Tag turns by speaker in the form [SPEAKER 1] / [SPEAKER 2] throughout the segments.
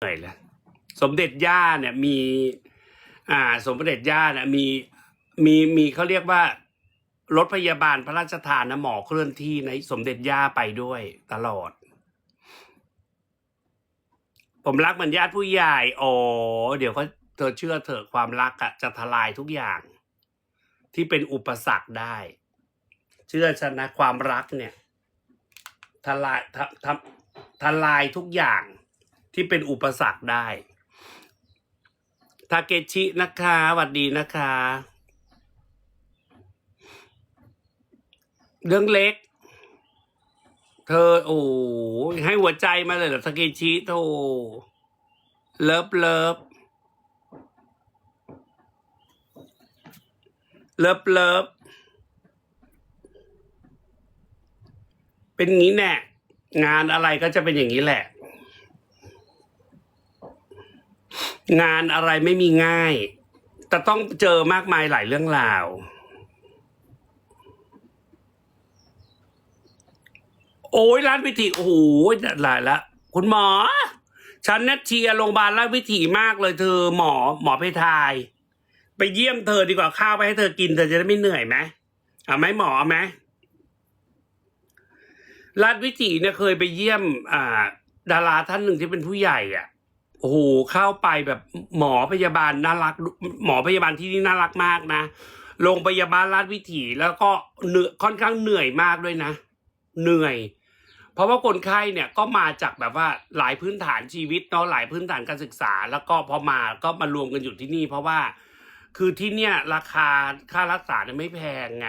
[SPEAKER 1] เหน่อยแล้วสมเด็จย่าเนี่ยมี อ่า สมเด็จย่าเนี่ยมีมีมีเขาเรียกว่ารถพยาบาลพระราชทานนะหมอเคลื่อนที่ในสมเด็จย่าไปด้วยตลอด ผมรักเหมือนญาติผู้ใหญ่โอ้เดี๋ยวเขาเธอเชื่อเถอะความรักอะจะทลายทุกอย่าง ที่เป็นอุปสรรคได้ เชื่อฉันนะความรักเนี่ยทลายทำทำทลายทุกอย่าง ที่เป็นอุปสรรคได้ ทาเกชินะคะสวัสดีนะคะ เรื่องเล็ก เธอ โอ้ยให้หัวใจมาเลยเหรอทาเกชิโธเลิฟเลิฟเลิฟเลิฟเป็นงี้แน่งานอะไรก็จะเป็นอย่างนี้แหละ งานอะไรไม่มีง่าย แต่ต้องเจอมากมายหลายเรื่องราว โอ้ยร้านวิถีโอ้โหหลายละ คุณหมอ ฉันนัดเชียร์โรงพยาบาลราชวิถีมากเลยเธอหมอหมอเพทาย ไปเยี่ยมเธอดีกว่าข้าวไปให้เธอกินเธอจะได้ไม่เหนื่อยไหมเอาไหมหมอเอาไหมราชวิถีเนี่ยเคยไปเยี่ยม อ่า ดาราท่านหนึ่งที่เป็นผู้ใหญ่อะ โอ้โหเข้าไปแบบหมอพยาบาลน่ารัก หมอพยาบาลที่นี่น่ารักมากนะโรงพยาบาลราชวิถีแล้วก็เหนื่อยค่อนข้างเหนื่อยมากด้วยนะ เหนื่อย เพราะว่าคนไข้เนี่ยก็มาจากแบบว่าหลายพื้นฐานชีวิตเนาะหลายพื้นฐานการศึกษา แล้วก็พอมาก็มารวมกันอยู่ที่นี่ เพราะว่าคือที่เนี่ยราคาค่ารักษาเนี่ยไม่แพงไง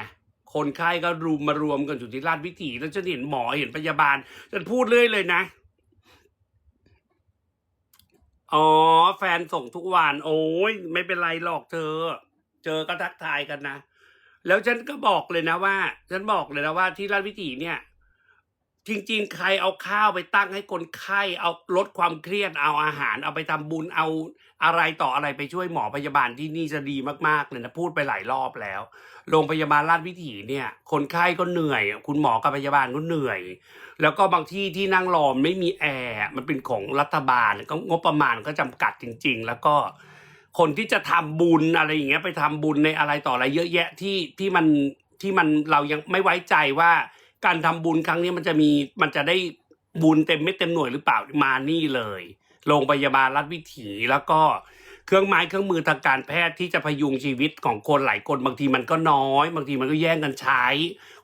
[SPEAKER 1] คนไข้ก็รุมมารวมกันอยู่ที่ราชวิถีแล้วจะเห็นหมอเห็นพยาบาลจะพูดเรื่อยเลยนะ อ๋อ แฟนส่งทุกวัน โอ้ยไม่เป็นไรหรอกเธอ เจอก็ทักทายกันนะ แล้วฉันก็บอกเลยนะว่า ฉันบอกเลยนะว่าที่ราชวิถีเนี่ย จริง ๆ ใครเอาข้าวไปตั้งให้คนไข้เอาลดความเครียดเอาอาหาร เอาไปทำบุญเอาอะไรต่ออะไรไปช่วยหมอพยาบาลที่นี่จะดีมากๆเลยนะพูดไปหลายรอบแล้ว โรงพยาบาลราชวิถีเนี่ย คนไข้ก็เหนื่อย คุณหมอกับพยาบาลก็เหนื่อย แล้วก็บางที่ที่นั่งรอไม่มีแอร์มันเป็นของรัฐบาลก็งบประมาณก็จำกัดจริง ๆ แล้วก็ คนที่จะทำบุญอะไรอย่างเงี้ยไปทำบุญในอะไรต่ออะไรเยอะแยะที่ที่มันที่มันเรายังไม่ไว้ใจว่า การทำบุญครั้งนี้มันจะมีมันจะได้บุญเต็มเม็ดเต็มหน่วยหรือเปล่ามานี่เลย โรงพยาบาลรัฐวิถีแล้วก็เครื่องไม้เครื่องมือทางการแพทย์ที่จะพยุงชีวิตของคนหลายคนบางทีมันก็น้อย บางทีมันก็แย่งกันใช้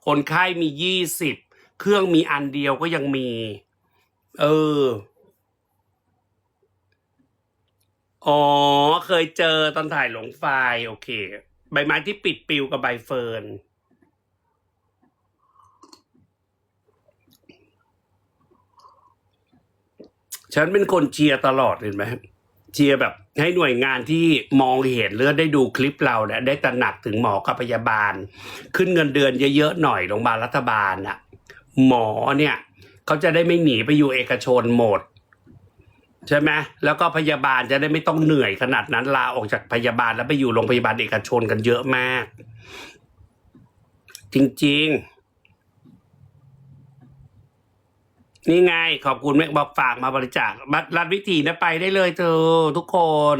[SPEAKER 1] คนไข้มียี่สิบเครื่องมีอันเดียวก็ยังมี เอออ๋อเคยเจอตอนถ่ายหลงไฟโอเค ใบไม้ที่ปิดปิวกับใบเฟิร์น ฉันเป็นคนเชียร์ตลอดเห็นไหมเชียร์แบบให้หน่วยงานที่มองเห็นหรือได้ดูคลิปเราเนี่ยได้ตระหนักถึงหมอกับพยาบาล ขึ้นเงินเดือนเยอะๆหน่อยโรงพยาบาลรัฐบาลน่ะ หมอเนี่ยเขาจะได้ไม่หนีไปอยู่เอกชนหมดใช่ไหมแล้วก็พยาบาลจะได้ไม่ต้องเหนื่อยขนาดนั้นลาออกจากพยาบาลแล้วไปอยู่โรงพยาบาลเอกชนกันเยอะมาก จริง ๆ นี่ไงขอบคุณแม่บอกฝากมาบริจาคบัตรรัฐวิถีนะไปได้เลยเธอทุกคน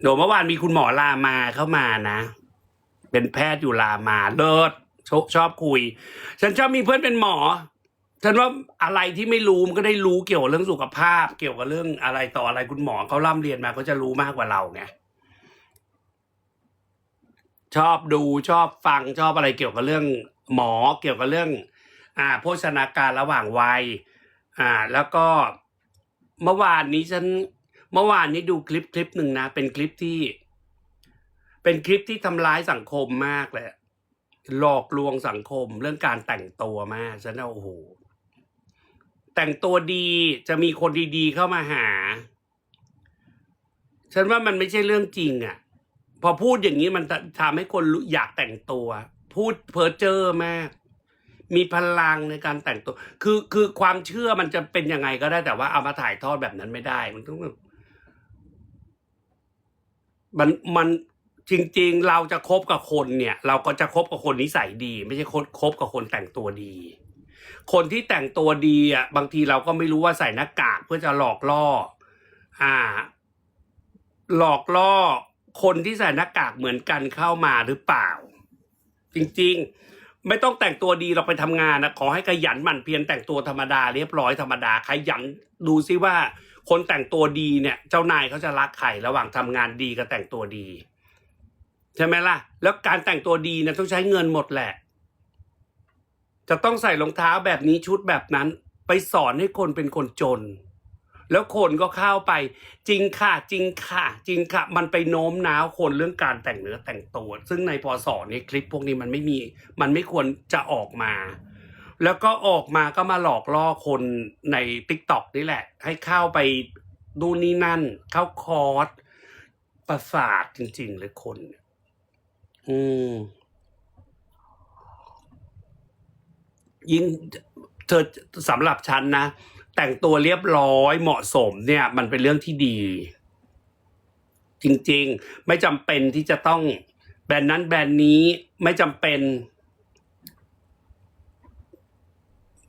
[SPEAKER 1] เดี๋ยวเมื่อวานมีคุณหมอลามาเข้ามานะ เป็นแพทย์อยู่ลามาเลิศชอบชอบคุย ฉันชอบมีเพื่อนเป็นหมอ ฉันว่าอะไรที่ไม่รู้มันก็ได้รู้เกี่ยวกับเรื่องสุขภาพ เกี่ยวกับเรื่องอะไรต่ออะไรคุณหมอเขาร่ำเรียนมาเขาจะรู้มากกว่าเราไงชอบดูชอบฟังชอบอะไรเกี่ยวกับเรื่องหมอเกี่ยวกับเรื่อง อ่าโภชนาการระหว่างวัยอ่าแล้วก็เมื่อวานนี้ฉันเมื่อวานนี้ดูคลิปคลิปหนึ่งนะ เป็นคลิปที่ เป็นคลิปที่ทำร้ายสังคมมากเลยหลอกลวงสังคมเรื่องการแต่งตัวมากฉันว่าโอ้โหแต่งตัวดีจะมีคนดีๆเข้ามาหา ฉันว่ามันไม่ใช่เรื่องจริงอะ่ะ พอพูดอย่างนี้มันทำให้คนอยากแต่งตัว พูดเพ้อเจ้อมาก มีพลังในการแต่งตัว คือคือความเชื่อมันจะเป็นยังไงก็ได้แต่ว่าเอามาถ่ายทอดแบบนั้นไม่ได้ มันต้องมันมันจริง ๆ เราจะคบกับคนเนี่ย เราก็จะคบกับคนนิสัยดี ไม่ใช่คบคบกับคนแต่งตัวดี คนที่แต่งตัวดีอะ บางทีเราก็ไม่รู้ว่าใส่หน้ากากเพื่อจะหลอกล่อ อ่า หลอกล่อ คนที่ใส่หน้ากากเหมือนกันเข้ามาหรือเปล่า จริง ๆ ไม่ต้องแต่งตัวดีเราไปทำงานนะขอให้ขยันหมั่นเพียรแต่งตัวธรรมดาเรียบร้อยธรรมดาขยันดูซิว่า คนแต่งตัวดีเนี่ยเจ้านายเขาจะรักใครระหว่างทำงานดีกับแต่งตัวดี ใช่ไหมล่ะ แล้วการแต่งตัวดีเนี่ยต้องใช้เงินหมดแหละ จะต้องใส่รองเท้าแบบนี้ชุดแบบนั้น ไปสอนให้คนเป็นคนจน แล้วคนก็เข้าไปจริงค่ะจริงค่ะ จริงค่ะ มันไปโน้มน้าวคนเรื่องการแต่งเนื้อแต่งตัวซึ่งในพอสอนในคลิปพวกนี้มันไม่มี มันไม่ควรจะออกมา แล้วก็ออกมาก็มาหลอกล่อคนในติ๊กต็อกนี่แหละ ให้เข้าไปดูนี่นั่น เข้าคอร์สประสาทจริง ๆ เลยคน อืมยิ่งเธอสำหรับฉันนะ แต่งตัวเรียบร้อยเหมาะสมเนี่ย มันเป็นเรื่องที่ดี จริงๆ ไม่จำเป็นที่จะต้องแบรนด์นั้นแบรนด์นี้ไม่จำเป็น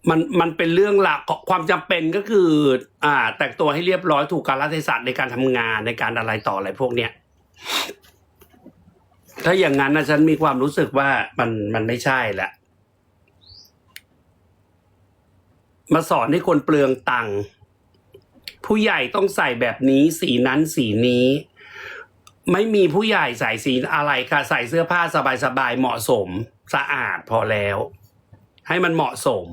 [SPEAKER 1] มันมันเป็นเรื่องหลักความจำเป็นก็คือ อ่า แต่งตัวให้เรียบร้อยถูกกาลเทศะในการทำงานในการอะไรต่ออะไรพวกเนี้ยถ้าอย่างนั้นนะฉันมีความรู้สึกว่ามันมันไม่ใช่แหละ มาสอนให้คนเปลืองตังค์ผู้ใหญ่ต้องใส่แบบนี้สีนั้นสีนี้ ไม่มีผู้ใหญ่ใส่สีอะไรค่ะ ใส่เสื้อผ้าสบายๆเหมาะสมสะอาดพอแล้ว ให้มันเหมาะสม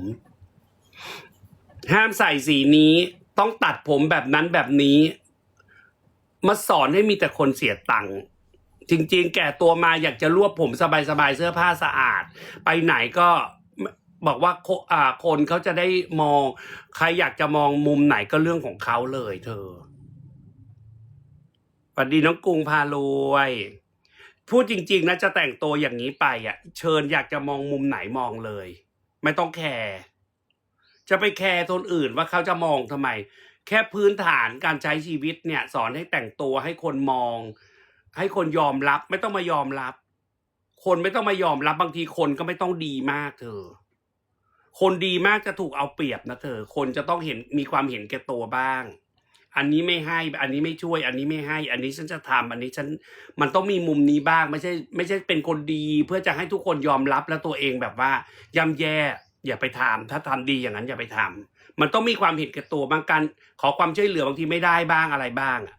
[SPEAKER 1] ห้ามใส่สีนี้ต้องตัดผมแบบนั้นแบบนี้ มาสอนให้มีแต่คนเสียตังค์จริง ๆ แก่ตัวมาอยากจะรวบผมสบายๆเสื้อผ้าสะอาด ไปไหนก็ บอกว่าโคอ่าคนเขาจะได้มอง ใครอยากจะมองมุมไหนก็เรื่องของเขาเลยเธอสวัสดีน้องกรุงพารวย พูดจริง ๆนะจะแต่งตัวอย่างนี้ไปอะ เชิญอยากจะมองมุมไหนมองเลย ไม่ต้องแคร์จะไปแคร์คนอื่นว่าเขาจะมองทำไม แค่พื้นฐานการใช้ชีวิตเนี่ย สอนให้แต่งตัวให้คนมอง ให้คนยอมรับ ไม่ต้องมายอมรับ คนไม่ต้องมายอมรับบางทีคนก็ไม่ต้องดีมากเธอ คนดีมากจะถูกเอาเปรียบนะเธอ คนจะต้องเห็นมีความเห็นแก่ตัวบ้าง อันนี้ไม่ให้ อันนี้ไม่ช่วย อันนี้ไม่ให้ อันนี้ฉันจะทำอันนี้ฉัน มันต้องมีมุมนี้บ้าง ไม่ใช่ ไม่ใช่เป็นคนดี เพื่อจะให้ทุกคนยอมรับแล้วตัวเองแบบว่าย่ำแย่ อย่าไปทำถ้าทำดีอย่างนั้นอย่าไปทำมันต้องมีความเห็นแก่ตัวบางการขอความช่วยเหลือบางทีไม่ได้บ้างอะไรบ้างอะ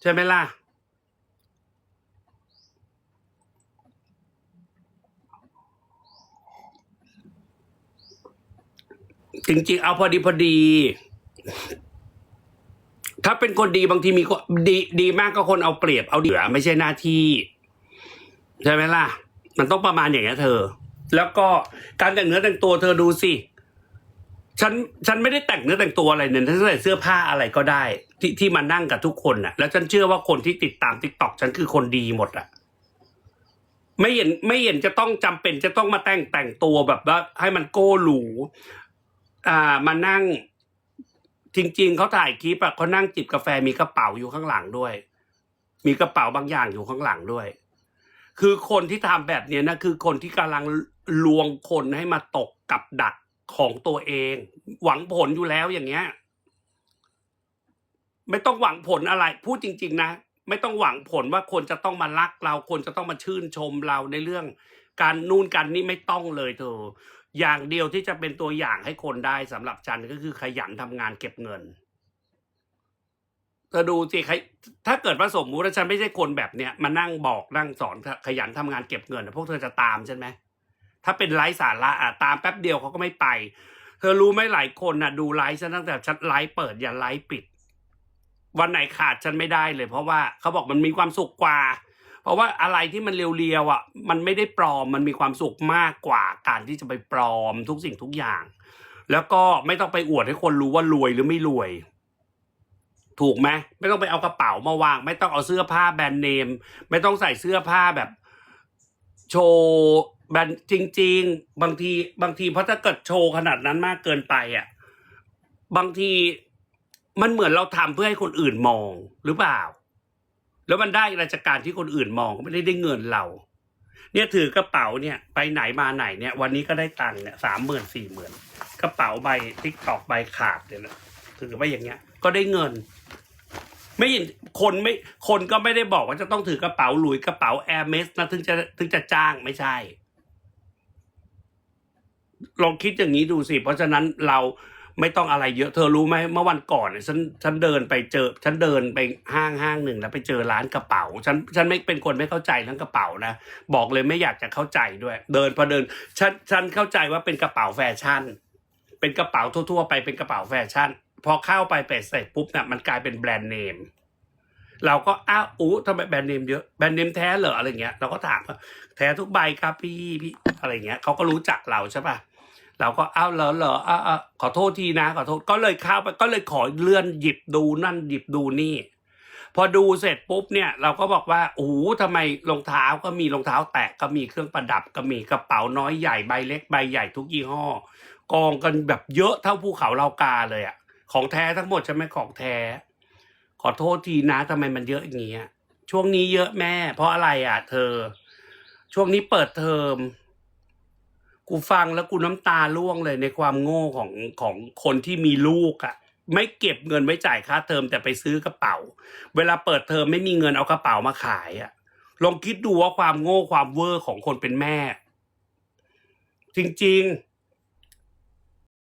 [SPEAKER 1] ใช่ไหมล่ะ จริงๆ เอาพอดีพอดี ถ้าเป็นคนดีบางทีมีคนดีดีมากก็คนเอาเปรียบเอาเดือไม่ใช่หน้าที่ใช่ไหมล่ะ มันต้องประมาณอย่างนี้ยเธอ แล้วก็การแต่งเนื้อแต่งตัวเธอดูสิฉันฉันไม่ได้แต่งเนื้อแต่งตัวอะไรเนี่ยฉันใส่เสื้อผ้าอะไรก็ได้ ที่ที่มานั่งกับทุกคนน่ะ แล้วฉันเชื่อว่าคนที่ติดตามทิกต็อกฉันคือคนดีหมดอะไม่เห็นไม่เห็นจะต้องจำเป็นจะต้องมาแต่งแต่งตัวแบบว่าให้มันโก้หรู อ่ามานั่ง จริง ๆเขาถ่ายคลิปอะเขานั่งจิบกาแฟมีกระเป๋าอยู่ข้างหลังด้วย มีกระเป๋าบางอย่างอยู่ข้างหลังด้วย คือคนที่ทำแบบเนี้ยนะคือคนที่กำลังลวงคนให้มาตกกับดักของตัวเอง หวังผลอยู่แล้วอย่างเงี้ย ไม่ต้องหวังผลอะไร พูดจริง ๆ นะไม่ต้องหวังผลว่าคนจะต้องมารักเรา คนจะต้องมาชื่นชมเราในเรื่อง การนู่นกันนี่ไม่ต้องเลยเธอ อย่างเดียวที่จะเป็นตัวอย่างให้คนได้สำหรับฉันก็คือขยันทำงานเก็บเงินเธอดูสิใครถ้าเกิดว่าสมมุติว่าฉันไม่ใช่คนแบบเนี้ยมานั่งบอกนั่งสอนขยันทำงานเก็บเงินพวกเธอจะตามใช่ไหมถ้าเป็นไลฟ์สาระอะตามแป๊บเดียวเขาก็ไม่ไป เธอรู้ไหมหลายคนน่ะ ดูไลฟ์ฉันตั้งแต่ฉันไลฟ์เปิดยันไลฟ์ปิด วันไหนขาดฉันไม่ได้เลย เพราะว่าเขาบอกมันมีความสุขกว่า เพราะว่าอะไรที่มันเรียวๆอะ มันไม่ได้ปลอมมันมีความสุขมากกว่าการที่จะไปปลอมทุกสิ่งทุกอย่าง แล้วก็ไม่ต้องไปอวดให้คนรู้ว่ารวยหรือไม่รวย ถูกไหมไม่ต้องไปเอากระเป๋ามาวาง ไม่ต้องเอาเสื้อผ้าแบรนด์เนม ไม่ต้องใส่เสื้อผ้าแบบ โชว์แบรนด์จริง ๆ บางทีบางทีเพราะถ้าเกิดโชว์ขนาดนั้นมากเกินไปอะบางทีมันเหมือนเราทำเพื่อให้คนอื่นมองหรือเปล่า แล้วมันได้ราชการที่คนอื่นมองไม่ได้ได้เงินเรา เนี่ยถือกระเป๋าเนี่ยไปไหนมาไหนเนี่ย วันนี้ก็ได้ตังค์เนี่ยสามหมื่นสี่หมื่นกระเป๋าใบทิกตอกใบขาดเนี่ยนะถือไปอย่างเงี้ย ก็ได้เงิน ไม่เห็นคนไม่คนก็ไม่ได้บอกว่าจะต้องถือกระเป๋าหลุยกระเป๋าแอร์เมสนะถึงจะถึงจะจ้างไม่ใช่ลองคิดอย่างนี้ดูสิ เพราะฉะนั้นเรา ไม่ต้องอะไรเยอะเธอรู้ไหมเมื่อวันก่อนเนี่ยฉันฉันเดินไปเจอ ฉันเดินไปห้างห้างหนึ่งแล้วไปเจอร้านกระเป๋า ฉันฉันไม่เป็นคนไม่เข้าใจเรื่องกระเป๋านะบอกเลยไม่อยากจะเข้าใจด้วย เดินพอเดินฉันฉันเข้าใจว่าเป็นกระเป๋าแฟชั่น เป็นกระเป๋าทั่วๆไปเป็นกระเป๋าแฟชั่น พอเข้าไปเป็ดเสร็จปุ๊บเนี่ยมันกลายเป็นแบรนด์เนมเราก็อ้าวอู้ทำไมแบรนด์เนมเยอะแบรนด์เนมแท้เหรออะไรเงี้ยเราก็ถามว่าแท้ทุกใบครับพี่พี่อะไรเงี้ยเขาก็รู้จักเราใช่ปะ เราก็อ้าวเหรอเหรออ้าขอโทษทีนะขอโทษก็เลยเข้าไปก็เลยขอเลื่อนหยิบดูนั่นหยิบดูนี่ พอดูเสร็จปุ๊บเนี่ยเราก็บอกว่าโอ้โหทำไมรองเท้าก็มีรองเท้าแตะก็มีเครื่องประดับก็มีกระเป๋าน้อยใหญ่ใบเล็กใบใหญ่ทุกยี่ห้อ กองกันแบบเยอะเท่าภูเขาเรากาเลยอะของแท้ทั้งหมดใช่ไหมของแท้ ขอโทษทีนะทำไมมันเยอะอย่างเงี้ยช่วงนี้เยอะแม่ เพราะอะไรอะ เธอ ช่วงนี้เปิดเทอม กูฟังแล้วกูน้ำตาร่วงเลยในความโง่ของของคนที่มีลูกอะ่ะไม่เก็บเงินไว้จ่ายค่าเทอมแต่ไปซื้อกระเป๋า เวลาเปิดเทอมไม่มีเงินเอากระเป๋ามาขายอะ่ะลองคิดดูว่าความโง่ความเวอร์ของคนเป็นแม่ จริง ๆ